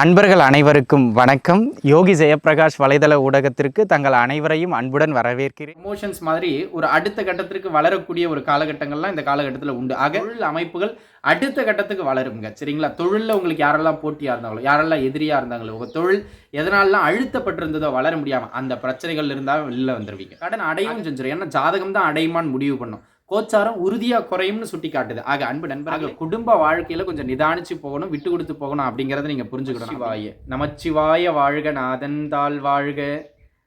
அன்பர்கள் அனைவருக்கும் வணக்கம். யோகி ஜெயபிரகாஷ் வலைதள ஊடகத்திற்கு தங்கள் அனைவரையும் அன்புடன் வரவேற்கிறேன். எமோஷன்ஸ் மாதிரி ஒரு அடுத்த கட்டத்திற்கு வளரக்கூடிய ஒரு காலகட்டங்கள்லாம் இந்த காலகட்டத்தில் உண்டு. ஆக தொழில் அமைப்புகள் அடுத்த கட்டத்துக்கு வளருங்க சரிங்களா? தொழிலில் உங்களுக்கு யாரெல்லாம் போட்டியாக இருந்தாங்களோ யாரெல்லாம் எதிரியாக இருந்தாங்களோ உங்கள் தொழில் எதனாலலாம் அழுத்தப்பட்டிருந்ததோ வளர முடியாமல் அந்த பிரச்சனைகள் இருந்தால் வெளில வந்துடுவீங்க கடன் அடையும் செஞ்சிடும் ஏன்னா ஜாதகம் தான் அடையுமான்னு முடிவு பண்ணும். கோச்சாரம் உறுதியாக குறையும்னு சுட்டி காட்டுது ஆக அன்பு நண்பர்கள் குடும்ப வாழ்க்கையில் கொஞ்சம் நிதானிச்சு போகணும் விட்டு கொடுத்து போகணும் அப்படிங்கிறத நீங்கள் புரிஞ்சுக்கணும். சிவாய நமச்சிவாய வாழ்க நாதன் தாள் வாழ்க.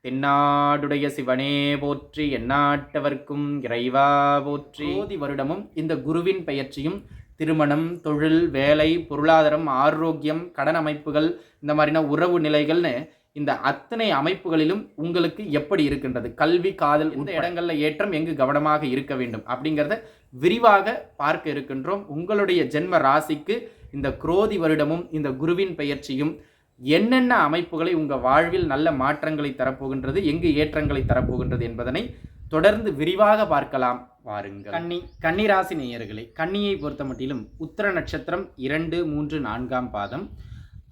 தென்னாடுடைய சிவனே போற்றி எந்நாட்டவர்க்கும் இறைவா போற்றி. ஜோதி வருடமும் இந்த குருவின் பெயர்ச்சியும் திருமணம் தொழில் வேலை பொருளாதாரம் ஆரோக்கியம் கடன் அமைப்புகள் இந்த மாதிரின உறவு நிலைகள்னு இந்த அத்தனை அமைப்புகளிலும் உங்களுக்கு எப்படி இருக்கின்றது? கல்வி காதல் இந்த இடங்கள்ல ஏற்றம் எங்கு கவனமாக இருக்க வேண்டும்? அப்படிங்கிறத விரிவாக பார்க்க இருக்கின்றோம். உங்களுடைய ஜென்ம ராசிக்கு இந்த குரோதி வருடமும் இந்த குருவின் பெயர்ச்சியும் என்னென்ன அமைப்புகளை உங்கள் வாழ்வில் நல்ல மாற்றங்களை தரப்போகின்றது எங்கு ஏற்றங்களை தரப்போகின்றது என்பதனை தொடர்ந்து விரிவாக பார்க்கலாம். வாருங்கள். கன்னி கன்னிராசி நேயர்களே கன்னியை பொறுத்த மட்டிலும் உத்தர நட்சத்திரம் இரண்டு மூன்று நான்காம் பாதம்.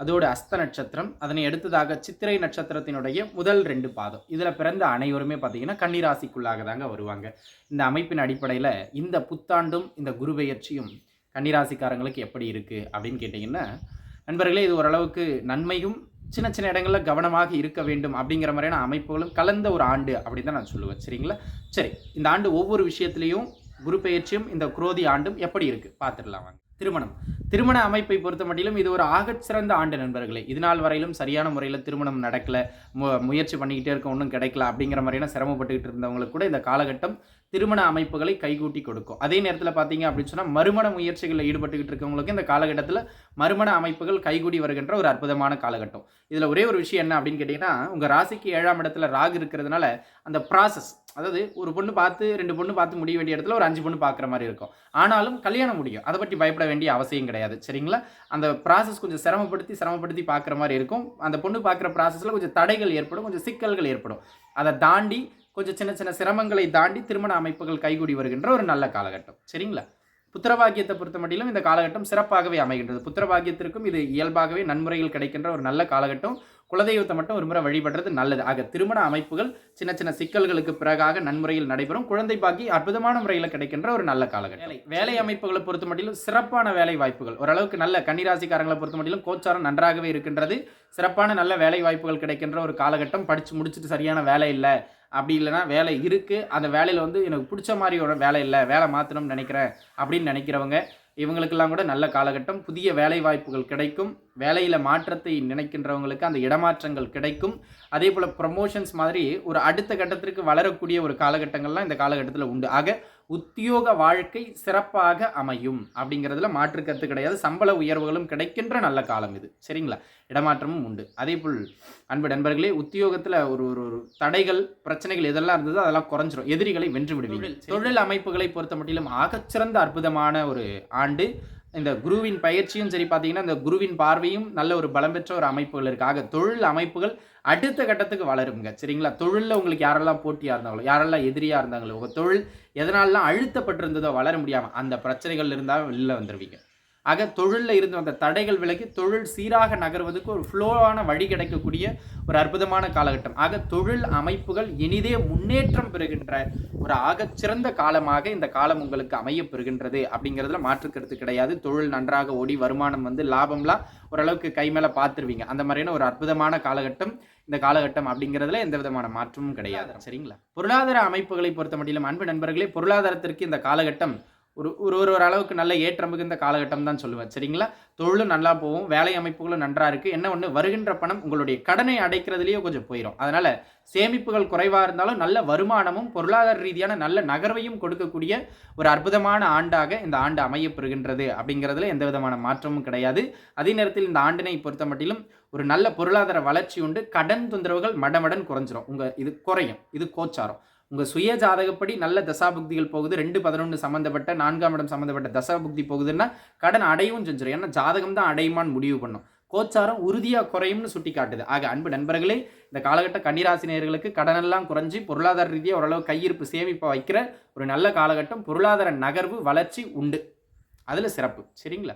அதோடு அஸ்த நட்சத்திரம் அதனை அடுத்ததாக சித்திரை நட்சத்திரத்தினுடைய முதல் ரெண்டு பாதம். இதில் பிறந்த அனைவருமே பார்த்தீங்கன்னா கன்னிராசிக்குள்ளாக தாங்க வருவாங்க. இந்த அமைப்பின் அடிப்படையில் இந்த புத்தாண்டும் இந்த குரு பெயர்ச்சியும் கன்னிராசிக்காரங்களுக்கு எப்படி இருக்குது அப்படின்னு கேட்டிங்கன்னா நண்பர்களே இது ஓரளவுக்கு நன்மையும் சின்ன சின்ன இடங்களில் கவனமாக இருக்க வேண்டும் அப்படிங்கிற மாதிரியான அமைப்புகளும் கலந்த ஒரு ஆண்டு அப்படின்னு தான் நான் சொல்லுவேன். சரிங்களா? சரி இந்த ஆண்டு ஒவ்வொரு விஷயத்துலேயும் குரு பெயர்ச்சியும் இந்த குரோதி ஆண்டும் எப்படி இருக்குது பார்த்துடலாம் வாங்க. திருமணம். திருமண அமைப்பை பொறுத்த மட்டிலும் இது ஒரு ஆகச் சிறந்த ஆண்டு நண்பர்களே. இதனால் வரையிலும் சரியான முறையில் திருமணம் நடக்கல. மு முயற்சி பண்ணிக்கிட்டே இருக்க ஒன்றும் கிடைக்கல அப்படிங்கிற மாதிரியான சிரமப்பட்டுக்கிட்டு இருந்தவங்களுக்கு கூட இந்த காலகட்டம் திருமண அமைப்புகளை கைகூட்டி கொடுக்கும். அதே நேரத்தில் பார்த்தீங்க அப்படின்னு சொன்னால் மறுமண முயற்சிகளில் ஈடுபட்டுக்கிட்டு இருக்கவங்களுக்கு இந்த காலகட்டத்தில் மறுமண அமைப்புகள் கைகூடி வருகின்ற ஒரு அற்புதமான காலகட்டம். இதில் ஒரே ஒரு விஷயம் என்ன அப்படின்னு கேட்டிங்கன்னா உங்கள் ராசிக்கு ஏழாம் இடத்துல ராகு இருக்கிறதுனால அந்த ப்ராசஸ் அதாவது ஒரு பொண்ணு பார்த்து ரெண்டு பொண்ணு பார்த்து முடிய வேண்டிய இடத்துல ஒரு அஞ்சு பொண்ணு பார்க்குற மாதிரி இருக்கும். ஆனாலும் கல்யாணம் முடியும். அதை பற்றி பயப்பட வேண்டிய அவசியம் கிடையாது. சரிங்களா? அந்த ப்ராசஸ் கொஞ்சம் சிரமப்படுத்தி சிரமப்படுத்தி பார்க்குற மாதிரி இருக்கும். அந்த பொண்ணு பார்க்குற ப்ராசஸில் கொஞ்சம் தடைகள் ஏற்படும் கொஞ்சம் சிக்கல்கள் ஏற்படும். அதை தாண்டி கொஞ்சம் சின்ன சின்ன சிரமங்களை தாண்டி திருமண அமைப்புகள் கைகூடி வருகின்ற ஒரு நல்ல காலகட்டம். சரிங்களா? புத்திரபாகியத்தை பொறுத்த மட்டிலும் இந்த காலகட்டம் சிறப்பாகவே அமைகின்றது. புத்திரபாகியத்திற்கும் இது இயல்பாகவே நன்முறையில் கிடைக்கின்ற ஒரு நல்ல காலகட்டம். குலதெய்வத்தை மட்டும் ஒரு முறை வழிபடுறது நல்லது. ஆக திருமண அமைப்புகள் சின்ன சின்ன சிக்கல்களுக்கு பிறகாக நன்முறையில் நடைபெறும். குழந்தை பாக்கி அற்புதமான முறையில் கிடைக்கின்ற ஒரு நல்ல காலகட்டம். வேலை வேலை அமைப்புகளை பொறுத்த மட்டிலும் சிறப்பான வேலை வாய்ப்புகள். ஓரளவுக்கு நல்ல கன்னிராசிக்காரங்களை பொறுத்த மட்டிலும் கோச்சாரம் நன்றாகவே இருக்கின்றது. சிறப்பான நல்ல வேலை வாய்ப்புகள் கிடைக்கின்ற ஒரு காலகட்டம். படித்து முடிச்சுட்டு சரியான வேலை இல்லை. அப்படி இல்லைன்னா வேலை இருக்குது அந்த வேலையில் வந்து எனக்கு பிடிச்ச மாதிரியோட வேலை இல்லை வேலை மாற்றணும்னு நினைக்கிறேன் அப்படின்னு நினைக்கிறவங்க இவங்களுக்கெல்லாம் கூட நல்ல காலகட்டம் புதிய வேலை வாய்ப்புகள் கிடைக்கும். வேலையில் மாற்றத்தை நினைக்கின்றவங்களுக்கு அந்த இடமாற்றங்கள் கிடைக்கும். அதே போல் ப்ரமோஷன்ஸ் மாதிரி ஒரு அடுத்த கட்டத்திற்கு வளரக்கூடிய ஒரு காலகட்டங்கள்லாம் இந்த காலகட்டத்தில் உண்டு. ஆக உத்தியோக வாழ்க்கை சிறப்பாக அமையும். அப்படிங்கிறதுல மாற்று கருத்து கிடையாது. சம்பள உயர்வுகளும் கிடைக்கின்ற நல்ல காலம் இது. சரிங்களா? இடமாற்றமும் உண்டு. அதே போல் அன்பு நண்பர்களே உத்தியோகத்தில் ஒரு ஒரு ஒரு தடைகள் பிரச்சனைகள் எதெல்லாம் இருந்ததோ அதெல்லாம் குறைஞ்சிரும். எதிரிகளை வென்று விடுவீங்க தொழில். அமைப்புகளை பொறுத்த மட்டிலும் ஆகச்சிறந்த அற்புதமான ஒரு ஆண்டு. இந்த குருவின் பயிற்சியும் சரி பார்த்தீங்கன்னா இந்த குருவின் பார்வையும் நல்ல ஒரு பலம் பெற்ற ஒரு அமைப்புகள் இருக்காக ஆக தொழில் அமைப்புகள் அடுத்த கட்டத்துக்கு வளருங்க சரிங்களா? தொழிலில் உங்களுக்கு யாரெல்லாம் போட்டியாக இருந்தாங்களோ யாரெல்லாம் எதிரியாக இருந்தாங்களோ உங்கள் தொழில் எதனாலலாம் அழுத்தப்பட்டிருந்ததோ வளர முடியாமல் அந்த பிரச்சனைகள் இருந்தால் வெளில வந்துடுவீங்க ஆக தொழிலில் இருந்து வந்த தடைகள் விலகி தொழில் சீராக நகர்வதற்கு ஒரு ஃப்ளோவான வழி கிடைக்கக்கூடிய ஒரு அற்புதமான காலகட்டம். ஆக தொழில் அமைப்புகள் இனிதே முன்னேற்றம் பெறுகின்ற ஒரு ஆகச்சிறந்த காலமாக இந்த காலம் உங்களுக்கு அமைய பெறுகின்றது அப்படிங்கிறதுல மாற்று கருத்து கிடையாது. தொழில் நன்றாக ஓடி வருமானம் வந்து லாபம்லாம் ஓரளவுக்கு கை மேலே பார்த்துருவீங்க அந்த மாதிரியான ஒரு அற்புதமான காலகட்டம் இந்த காலகட்டம் அப்படிங்கிறதுல எந்த விதமான மாற்றமும் கிடையாது. சரிங்களா? பொருளாதார அமைப்புகளை பொறுத்த மட்டிலும் அன்பு நண்பர்களே பொருளாதாரத்திற்கு இந்த காலகட்டம் ஒரு ஒரு ஒரு ஒரு அளவுக்கு நல்ல ஏற்றம் மிகுந்த காலகட்டம் தான் சொல்லுவேன். சரிங்களா? தொழிலும் நல்லா போகும் வேலை அமைப்புகளும் நன்றாக இருக்குது என்ன ஒன்று வருகின்ற பணம் உங்களுடைய கடனை அடைக்கிறதுலேயே கொஞ்சம் போயிடும் அதனால் சேமிப்புகள் குறைவாக இருந்தாலும் நல்ல வருமானமும் பொருளாதார ரீதியான நல்ல நகர்வையும் கொடுக்கக்கூடிய ஒரு அற்புதமான ஆண்டாக இந்த ஆண்டு அமையப்பெறுகின்றது அப்படிங்கிறதுல எந்த விதமான மாற்றமும் கிடையாது. அதே நேரத்தில் இந்த ஆண்டினை பொறுத்த மட்டிலும் ஒரு நல்ல பொருளாதார வளர்ச்சி உண்டு. கடன் தொந்தரவுகள் மடமடன் குறைஞ்சிரும். உங்கள் இது குறையும். இது கோச்சாரம். உங்கள் சுய ஜாதகப்படி நல்ல தசாபுக்திகள் போகுது. ரெண்டு பதினொன்று சம்மந்தப்பட்ட நான்காம் இடம் சம்மந்தப்பட்ட தசாபுக்தி போகுதுன்னா கடன் அடையவும் செஞ்சிடும் ஏன்னா ஜாதகம் தான் அடையுமான்னு முடிவு பண்ணும். கோச்சாரம் உறுதியாக குறையும்னு சுட்டி காட்டுது. ஆக அன்பு நண்பர்களே இந்த காலகட்ட கன்னிராசினியர்களுக்கு கடனெல்லாம் குறைஞ்சி பொருளாதார ரீதியாக ஓரளவு கையிருப்பு சேமிப்பாக வைக்கிற ஒரு நல்ல காலகட்டம். பொருளாதார நகர்வு வளர்ச்சி உண்டு. அதில் சிறப்பு. சரிங்களா?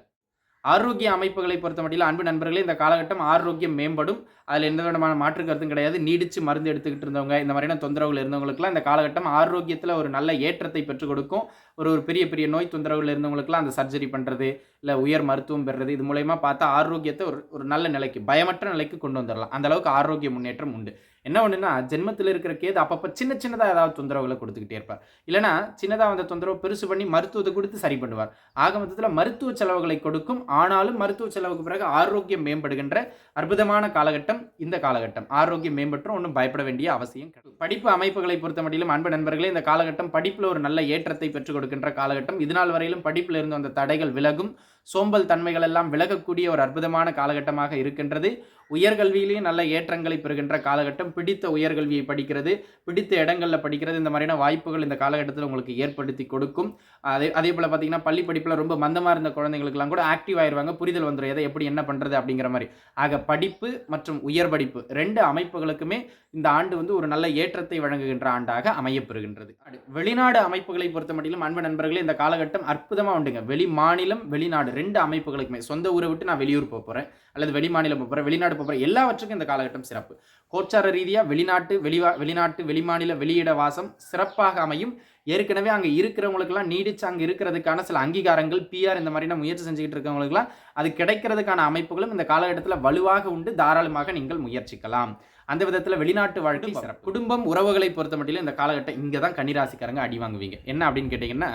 ஆரோக்கிய அமைப்புகளை பொறுத்த மட்டில் அன்பு நண்பர்களே இந்த காலகட்டம் ஆரோக்கியம் மேம்படும். அதில் எந்த விதமான மாற்று கருத்தும் கிடையாது. நீடிச்சு மருந்து எடுத்துக்கிட்டு இருந்தவங்க இந்த மாதிரியான தொந்தரவுகள் இருந்தவங்களுக்குலாம் இந்த காலகட்டம் ஆரோக்கியத்தில் ஒரு நல்ல ஏற்றத்தை பெற்றுக் கொடுக்கும். ஒரு ஒரு பெரிய பெரிய நோய் தொந்தரவுகள் இருந்தவங்களுக்குலாம் அந்த சர்ஜரி பண்ணுறது இல்லை உயர் மருத்துவம் பெறுறது இது மூலயமா பார்த்தா ஆரோக்கியத்தை ஒரு ஒரு நல்ல நிலைக்கு பயமற்ற நிலைக்கு கொண்டு வந்துடலாம். அந்த அளவுக்கு ஆரோக்கிய முன்னேற்றம் உண்டு. என்ன ஒன்றுனா ஜென்மத்தில் இருக்கிற கேது அப்பப்போ சின்ன சின்னதாக ஏதாவது தொந்தரவுகளை கொடுத்துக்கிட்டே இருப்பார். இல்லைனா சின்னதாக வந்த தொந்தரவு பெருசு பண்ணி மருத்துவத்தை கொடுத்து சரி பண்ணுவார். ஆக மொத்தத்தில் மருத்துவ செலவுகளை கொடுக்கும். ஆனாலும் மருத்துவ செலவுக்கு பிறகு ஆரோக்கியம் மேம்படுகின்ற அற்புதமான காலகட்டம் இந்த காலகட்டம். ஆரோக்கியம் மேம்பற்றும் ஒன்றும் பயப்பட வேண்டிய அவசியம் கிடையாது. படிப்பு அமைப்புகளை பொறுத்த மட்டிலும் அன்பு நண்பர்களே இந்த காலகட்டம் படிப்பில் ஒரு நல்ல ஏற்றத்தை பெற்றுக் கொடுக்கின்ற காலகட்டம். இதனால் வரையிலும் படிப்பில் இருந்து வந்த தடைகள் விலகும். சோம்பல் தன்மைகள் எல்லாம் விலகக்கூடிய ஒரு அற்புதமான காலகட்டமாக இருக்கின்றது. உயர்கல்வியிலேயும் நல்ல ஏற்றங்களை பெறுகின்ற காலகட்டம். பிடித்த உயர்கல்வியை படிக்கிறது. பிடித்த இடங்களில் படிக்கிறது. இந்த மாதிரியான வாய்ப்புகள் இந்த காலகட்டத்தில் உங்களுக்கு ஏற்படுத்தி கொடுக்கும். அதே அதே போல் பார்த்தீங்கன்னா பள்ளி படிப்பில் ரொம்ப மந்தமாக இருந்த குழந்தைங்களுக்கெல்லாம் கூட ஆக்டிவ் ஆயிடுவாங்க புரிதல் வந்துடும் எதை எப்படி என்ன பண்ணுறது அப்படிங்கிற மாதிரி. ஆக படிப்பு மற்றும் உயர் படிப்பு ரெண்டு அமைப்புகளுக்குமே இந்த ஆண்டு வந்து ஒரு நல்ல ஏற்றத்தை வழங்குகின்ற ஆண்டாக அமையப்பெறுகின்றது. வெளிநாடு அமைப்புகளை பொறுத்த மட்டிலும் அன்பு நண்பர்களே இந்த காலகட்டம் அற்புதமாக உண்டுங்க. வெளி மாநிலம் வெளிநாடு ரெண்டு அமைப்புகளுக்குமே. சொந்த ஊரை விட்டு நான் வெளியூர் போக போகிறேன் அல்லது வெளி மாநிலம் போக போகிறேன் வெளிநாடு போகிறேன் எல்லாவற்றுக்கும் இந்த காலகட்டம் சிறப்பு. கோச்சார ரீதியாக வெளிநாட்டு வெளிவா வெளிநாட்டு வெளிமாநில வெளியிட வாசம் சிறப்பாக அமையும். ஏற்கனவே அங்கே இருக்கிறவங்களுக்கெல்லாம் நீடிச்சு அங்கே இருக்கிறதுக்கான சில அங்கீகாரங்கள் பிஆர் இந்த மாதிரியான முயற்சி செஞ்சுக்கிட்டு இருக்கவங்களுக்குலாம் அது கிடைக்கிறதுக்கான அமைப்புகளும் இந்த காலகட்டத்தில் வலுவாக உண்டு. தாராளமாக நீங்கள் முயற்சிக்கலாம். அந்த விதத்தில் வெளிநாட்டு வாழ்க்கை சிறப்பு. குடும்பம் உறவுகளை பொறுத்த மட்டிலும் இந்த காலகட்டம் இங்கே தான் கன்னிராசிக்காரங்க அடி வாங்குவீங்க. என்ன அப்படின்னு கேட்டிங்கன்னா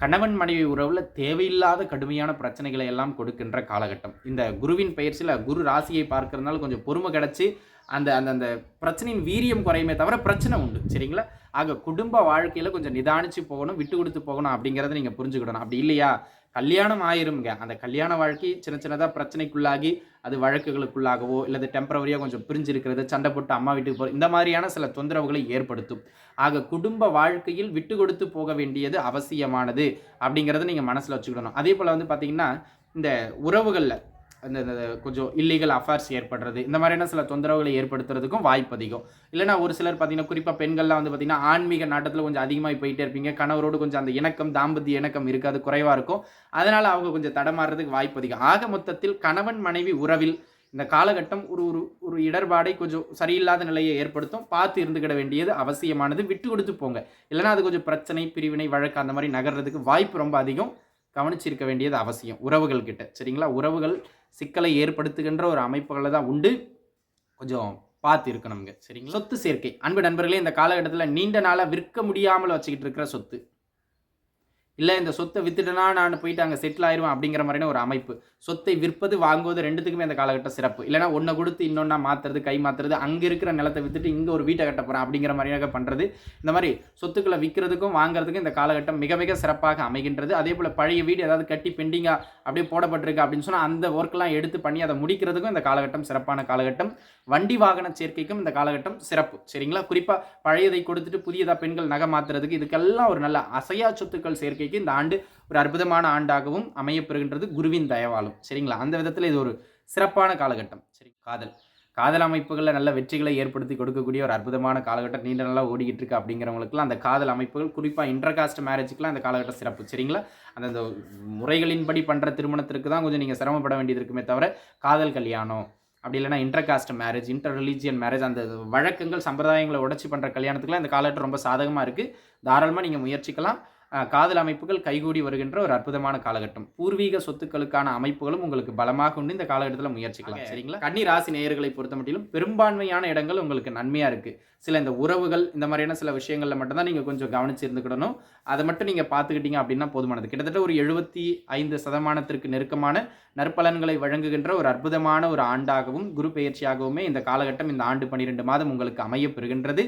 கணவன் மனைவி உறவில் தேவையில்லாத கடுமையான பிரச்சனைகளை எல்லாம் கொடுக்கின்ற காலகட்டம். இந்த குருவின் பயிற்சியில் குரு ராசியை பார்க்கறதுனால கொஞ்சம் பொறுமை கிடச்சி அந்த அந்த அந்த பிரச்சனையின் வீரியம் குறையுமே தவிர பிரச்சனை உண்டு சரிங்களா? ஆக குடும்ப வாழ்க்கையில் கொஞ்சம் நிதானிச்சு போகணும் விட்டு கொடுத்து போகணும் அப்படிங்கிறத நீங்கள் புரிஞ்சுக்கிடணும். அப்படி இல்லையா? கல்யாணம் ஆயிருங்க அந்த கல்யாண வாழ்க்கை சின்ன சின்னதாக பிரச்சனைக்குள்ளாகி அது வழக்குகளுக்குள்ளாகவோ இல்லது டெம்பரவரியாக கொஞ்சம் பிரிஞ்சிருக்கிறது சண்டை போட்டு அம்மா வீட்டுக்கு போகிற இந்த மாதிரியான சில தொந்தரவுகளை ஏற்படுத்தும். ஆக குடும்ப வாழ்க்கையில் விட்டு கொடுத்து போக வேண்டியது அவசியமானது அப்படிங்கிறத நீங்கள் மனசில் வச்சுக்கிடணும். அதே போல் வந்து பார்த்தீங்கன்னா இந்த உறவுகளில் அந்த இந்த கொஞ்சம் இல்லீகல் அஃபேர்ஸ் ஏற்படுறது. இந்த மாதிரியான சில தொந்தரவுகளை ஏற்படுத்துறதுக்கும் வாய்ப்பு அதிகம். இல்லைனா ஒரு சிலர் பார்த்தீங்கன்னா குறிப்பாக பெண்கள்லாம் வந்து பார்த்தீங்கன்னா ஆன்மீக நாட்டத்தில் கொஞ்சம் அதிகமாக போயிட்டே இருப்பீங்க. கணவரோடு கொஞ்சம் அந்த இணக்கம் தாம்பத்திய இணக்கம் இருக்காது குறைவாக இருக்கும். அதனால் அவங்க கொஞ்சம் தடமாறுறதுக்கு வாய்ப்பு அதிகம். ஆக மொத்தத்தில் கணவன் மனைவி உறவில் இந்த காலகட்டம் ஒரு ஒரு ஒரு இடர்பாடை கொஞ்சம் சரியில்லாத நிலையை ஏற்படுத்தும். பார்த்து இருந்துக்கிட வேண்டியது அவசியமானது. விட்டு கொடுத்து போங்க. இல்லைனா அது கொஞ்சம் பிரச்சனை பிரிவினை வழக்கு அந்த மாதிரி நகர்றதுக்கு வாய்ப்பு ரொம்ப அதிகம். கவனிச்சிருக்க வேண்டியது அவசியம் உறவுகள் கிட்ட. சரிங்களா? உறவுகள் சிக்கலை ஏற்படுத்துகின்ற ஒரு அமைப்புகளை தான் உண்டு. கொஞ்சம் பார்த்து இருக்கணுங்க சரிங்களா? சொத்து சேர்க்கை. அன்பு நண்பர்களே இந்த காலகட்டத்தில் நீண்ட நாளாக விற்க முடியாமல் வச்சுக்கிட்டு இருக்கிற சொத்து. இல்லை இந்த சொத்தை வித்துட்டேன்னா நான் போயிட்டு அங்கே செட்டில் ஆயிடுவேன் அப்படிங்கிற மாதிரியான ஒரு அமைப்பு. சொத்தை விற்பது வாங்குவது ரெண்டுத்துக்குமே அந்த காலகட்டம் சிறப்பு. இல்லைனா ஒன்றை கொடுத்து இன்னொன்னா மாற்றுறது கை மாற்றுறது அங்கே இருக்கிற நிலத்தை வித்துட்டு இங்கே ஒரு வீட்டை கட்ட போகிறேன் அப்படிங்கிற மாதிரியாக பண்ணுறது இந்த மாதிரி சொத்துக்களை விற்கிறதுக்கும் வாங்குறதுக்கும் இந்த காலகட்டம் மிக மிக சிறப்பாக அமைகின்றது. அதே போல் பழைய வீடு ஏதாவது கட்டி பெண்டிங்காக அப்படியே போடப்பட்டிருக்கு அப்படின்னு சொன்னால் அந்த ஒர்க்கெலாம் எடுத்து பண்ணி அதை முடிக்கிறதுக்கும் இந்த காலகட்டம் சிறப்பான காலகட்டம். வண்டி வாகன சேர்க்கைக்கும் இந்த காலகட்டம் சிறப்பு. சரிங்களா? குறிப்பாக பழையதை கொடுத்துட்டு புதியதாக பெண்கள் நகை மாற்றுறதுக்கு இதுக்கெல்லாம் ஒரு நல்ல அசையா சொத்துக்கள் சேர்க்கை சேர்க்கைக்கு இந்த ஆண்டு ஒரு அற்புதமான ஆண்டாகவும் அமையப்பெறுகின்றது குருவின் தயவாலும். சரிங்களா? அந்த விதத்தில் இது ஒரு சிறப்பான காலகட்டம். சரி காதல். காதல் அமைப்புகளில் நல்ல வெற்றிகளை ஏற்படுத்தி கொடுக்கக்கூடிய ஒரு அற்புதமான காலகட்டம் நீண்ட நாளாக ஓடிக்கிட்டு இருக்கு அப்படிங்கிறவங்களுக்குலாம் அந்த காதல் அமைப்புகள் குறிப்பாக இன்டர்காஸ்ட் மேரேஜுக்குலாம் அந்த காலகட்டம் சிறப்பு. சரிங்களா? அந்த முறைகளின்படி பண்ணுற திருமணத்திற்கு தான் கொஞ்சம் நீங்கள் சிரமப்பட வேண்டியது இருக்குமே தவிர காதல் கல்யாணம் அப்படி இல்லைனா intercaste marriage inter religion marriage அந்த வழக்கங்கள் சம்பிரதாயங்களை உடச்சி பண்ணுற கல்யாணத்துக்குலாம் இந்த காலகட்டம் ரொம்ப சாதகமாக இருக்குது தாராளமாக நீங்கள் முயற்சிக்கலாம். காதல் அமைப்புகள் கைகூடி வருகின்ற ஒரு அற்புதமான காலகட்டம். பூர்வீக சொத்துக்களுக்கான அமைப்புகளும் உங்களுக்கு பலமாக உண்டு. இந்த காலகட்டத்தில் முயற்சிக்கலாம். சரிங்களா? கன்னி ராசி நேயர்களை பொறுத்த மட்டிலும் பெரும்பான்மையான இடங்கள் உங்களுக்கு நன்மையாக இருக்குது சில இந்த உறவுகள் இந்த மாதிரியான சில விஷயங்களில் மட்டும்தான் நீங்கள் கொஞ்சம் கவனிச்சு இருந்துக்கிடணும். அதை மட்டும் நீங்கள் பார்த்துக்கிட்டீங்க அப்படின்னா போதுமானது. கிட்டத்தட்ட ஒரு எழுபத்தி ஐந்து சதமானத்திற்கு நெருக்கமான நற்பலன்களை வழங்குகின்ற ஒரு அற்புதமான ஒரு ஆண்டாகவும் குரு பெயர்ச்சியாகவுமே இந்த காலகட்டம் இந்த ஆண்டு பன்னிரெண்டு மாதம் உங்களுக்கு அமையப் பெறுகின்றது.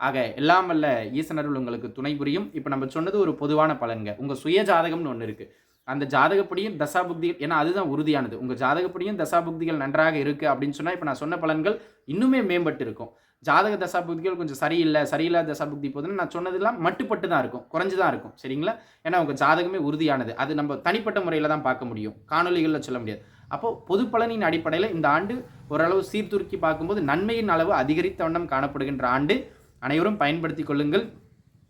ஆக எல்லாம் வல்ல ஈசனருள் உங்களுக்கு துணை புரியும். இப்போ நம்ம சொன்னது ஒரு பொதுவான பலன்க உங்கள் சுய ஜாதகம்னு ஒன்று இருக்குது அந்த ஜாதகப்படியும் தசாபுக்திகள் ஏன்னா அதுதான் உறுதியானது. உங்கள் ஜாதகப்படியும் தசாபுக்திகள் நன்றாக இருக்குது அப்படின்னு சொன்னால் இப்போ நான் சொன்ன பலன்கள் இன்னுமே மேம்பட்டு இருக்கும். ஜாதக தசாபுக்திகள் கொஞ்சம் சரியில்லை சரியில்லாத தசாபுக்தி போதுன்னு நான் சொன்னதெல்லாம் மட்டுப்பட்டு தான் இருக்கும். குறைஞ்சு தான் இருக்கும். சரிங்களா? ஏன்னா உங்கள் ஜாதகமே உறுதியானது. அது நம்ம தனிப்பட்ட முறையில் தான் பார்க்க முடியும். காணொலிகளில் சொல்ல முடியாது. அப்போது பொது பலனின் அடிப்படையில் இந்த ஆண்டு ஓரளவு சீர்தூக்கி பார்க்கும்போது நன்மையின் அளவு அதிகரித்த வண்ணம் காணப்படுகின்ற ஆண்டு அனைவரும் பயன்படுத்திக் கொள்ளுங்கள்.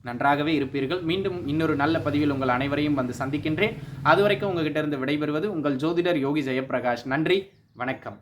நன்றாகவே இருப்பீர்கள். மீண்டும் இன்னொரு நல்ல பதிவில் உங்கள் அனைவரையும் வந்து சந்திக்கின்றேன். அதுவரைக்கும் உங்ககிட்ட இருந்து விடைபெறுவது உங்கள் ஜோதிடர் யோகி ஜெயபிரகாஷ் நன்றி. வணக்கம்.